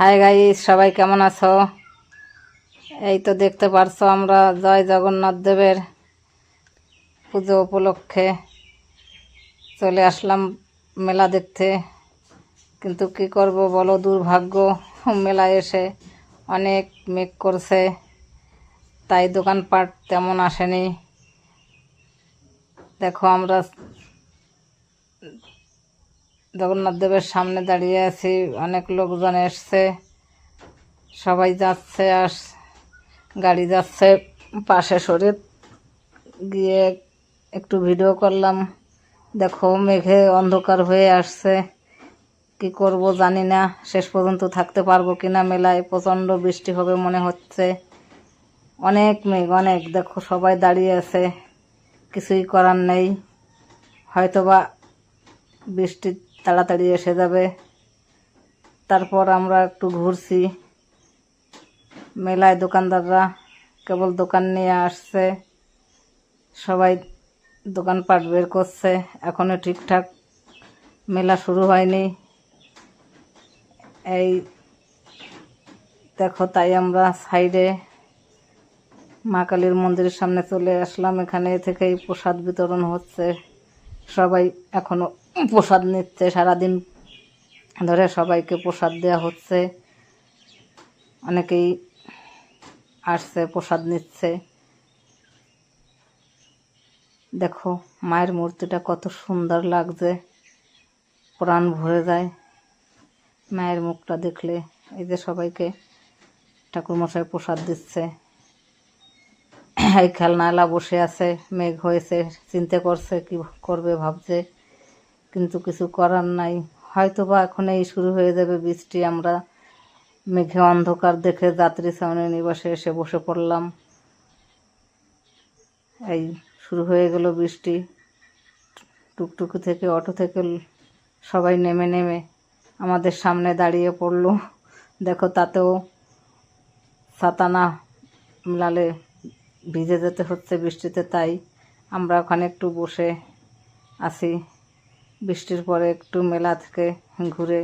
Hi guys সবাই কেমন আছো? এই তো দেখতে পারছ আমরা জয় জগন্নাথ দেবের পুজো উপলক্ষে চলে আসলাম মেলা দেখতে। কিন্তু কি করব বলো, দুর্ভাগ্য, মেলায় এসে অনেক মেঘ করছে, তাই দোকানপাট তেমন আসেনি। দেখো আমরা জগন্নাথ দেবের সামনে দাঁড়িয়ে আছি, অনেক লোকজন এসছে, সবাই যাচ্ছে আস গাড়ি যাচ্ছে পাশে সরে। গিয়ে একটু ভিডিও করলাম, দেখো মেঘে অন্ধকার হয়ে আসছে, কি করব জানি না, শেষ পর্যন্ত থাকতে পারব কিনা মেলায়, প্রচণ্ড বৃষ্টি হবে মনে হচ্ছে। অনেক মেঘ, অনেক, দেখো সবাই দাঁড়িয়ে আছে, কিছুই করার নেই। হয়তোবা বৃষ্টি তাড়াতাড়ি এসে যাবে। তারপর আমরা একটু ঘুরছি। মেলায় দোকানদাররা কেবল দোকান নিয়ে আসছে। সবাই দোকানপাট বের করছে। এখনও ঠিকঠাক মেলা শুরু হয়নি। এই দেখো তাই আমরা সাইডে মা কালীর মন্দিরের সামনে চলে আসলাম। এখানে থেকেই প্রসাদ বিতরণ হচ্ছে। সবাই এখনও প্রসাদ নিচ্ছে, সারাদিন ধরে সবাইকে প্রসাদ দেওয়া হচ্ছে। অনেকেই আসছে, প্রসাদ নিচ্ছে। দেখো, মায়ের মূর্তিটা কত সুন্দর লাগছে। প্রাণ ভরে যায় মায়ের মুখটা দেখলে। এই যে সবাইকে ঠাকুরমশাই প্রসাদ দিচ্ছে। এই খেলনালা বসে আছে, মেঘ হয়েছে, চিন্তা করছে কি করবে, ভাবছে। কিন্তু কিছু করার নাই। হয়তো বা এখন এই শুরু হয়ে যাবে বৃষ্টি, আমরা মেঘে অন্ধকার দেখে যাত্রী সামনে নিবাসে এসে বসে পড়লাম। এই শুরু হয়ে গেল বৃষ্টি। টুকটুকি থেকে অটো থেকে সবাই নেমে নেমে আমাদের সামনে দাঁড়িয়ে পড়ল। দেখো, তাতেও ছাতা না মিলালে ভিজে যেতে হচ্ছে বৃষ্টিতে, তাই আমরা ওখানে একটু বসে আছি। বৃষ্টির পরে একটু মেলা থেকে ঘুরে